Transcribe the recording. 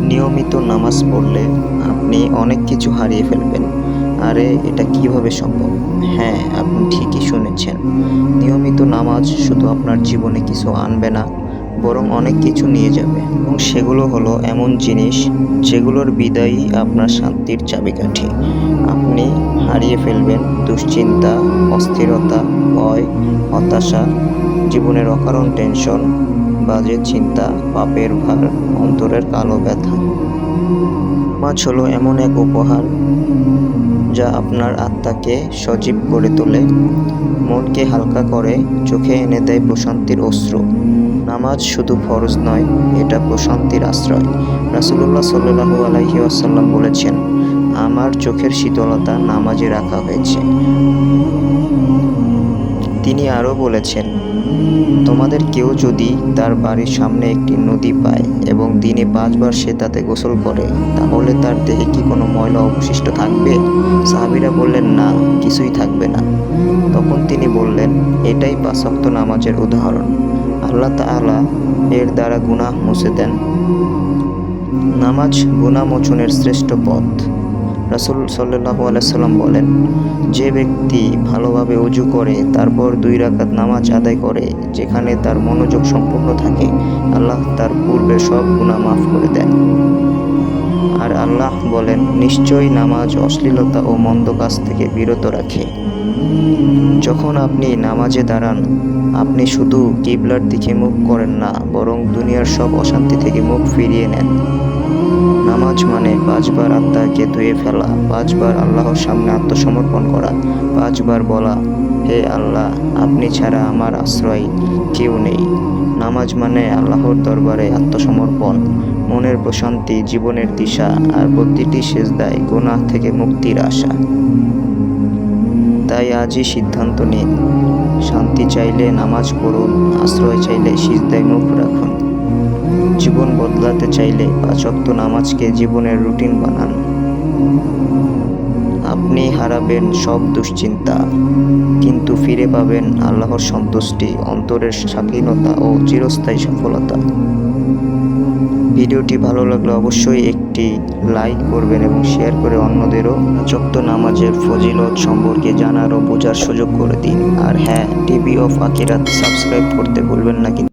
নিয়মিত নামাজ পড়লে আপনি অনেক কিছু হারিয়ে ফেলবেন। আরে, এটা কীভাবে সম্ভব? হ্যাঁ আপনি ঠিকই শুনেছেন। নিয়মিত নামাজ শুধু আপনার জীবনে কিছু আনবে না, বরং অনেক কিছু নিয়ে যাবে। এবং সেগুলো হলো এমন জিনিস যেগুলোর বিদায়ই আপনার শান্তির চাবিকাঠি। আপনি হারিয়ে ফেলবেন দুশ্চিন্তা, অস্থিরতা, ভয়, হতাশা, জীবনের অকারণ টেনশন বাজে চিন্তা, পাপের ভার, অন্তরের কালো ব্যথা। মাছ হলো এমন এক উপহার, যা আপনার আত্মাকে সজীব করে তোলে। মনকে হালকা করে, চোখে এনে দেয় প্রশান্তির অশ্রু। নামাজ শুধু ফরজ নয়, এটা প্রশান্তির আশ্রয়। রাসুলুল্লাহ সাল্লু আলাইহি আসাল্লাম বলেছেন, আমার চোখের শীতলতা নামাজে রাখা হয়েছে। তিনি আরও বলেছেন, তোমাদের কেউ যদি তার বাড়ির সামনে একটি নদী পায় এবং দিনে পাঁচবার সে তাতে গোসল করে, তাহলে তার দেহে কি কোনো ময়লা অবশিষ্ট থাকবে? সাহাবিরা বললেন, না, কিছুই থাকবে না। তখন তিনি বললেন, এটাই পাঁচক্ত নামাজের উদাহরণ। আল্লাহ তাআলা এর দ্বারা গুনাহ মুছে দেন। নামাজ গুনাহ মোচনের শ্রেষ্ঠ পথ। রাসুল সাল্লাহ আলাইসাল্লাম বলেন, যে ব্যক্তি ভালোভাবে উজু করে, তারপর দুই রাকাত নামাজ আদায় করে, যেখানে তার মনোযোগ সম্পূর্ণ থাকে, আল্লাহ তার পূর্বে সব গুনাহ মাফ করে দেন। আর আল্লাহ বলেন, নিশ্চয়ই নামাজ অশ্লীলতা ও মন্দ কাজ থেকে বিরত রাখে। যখন আপনি নামাজে দাঁড়ান, আপনি শুধু কিবলার দিকে মুখ করেন না, বরং দুনিয়ার সব অশান্তি থেকে মুখ ফিরিয়ে নেন। নামাজ মানে পাঁচবার আত্মাকে ধুয়ে ফেলা, পাঁচবার আল্লাহর সামনে আত্মসমর্পণ করা, পাঁচবার বলা, হে আল্লাহ, আপনি ছাড়া আমার আশ্রয় কেউ নেই। নামাজ মানে আল্লাহর দরবারে আত্মসমর্পণ, মনের প্রশান্তি জীবনের দিশা আর প্রতিটি সেজদায় গুনাহ থেকে মুক্তির আশা। তাই আজই সিদ্ধান্ত নিন, শান্তি চাইলে নামাজ পড়ুন, আশ্রয় চাইলে সিজদায় মুখ রাখুন। জীবন বদলাতে চাইলে পাঁচক্ত নামাজকে জীবনের রুটিন বানান। আপনি হারাবেন সব দুশ্চিন্তা, কিন্তু ফিরে পাবেন আল্লাহর সন্তুষ্টি, অন্তরের স্বাধীনতা ও চিরস্থায়ী সফলতা। ভিডিওটি ভালো লাগলে অবশ্যই একটি লাইক করবেন এবং শেয়ার করে অন্যদেরও চক্ত নামাজের ফজিলত সম্পর্কে জানার ও বোঝার সুযোগ করে দিন। আর হ্যাঁ টিভি অফ আকিরাত সাবস্ক্রাইব করতে ভুলবেন না কিন্তু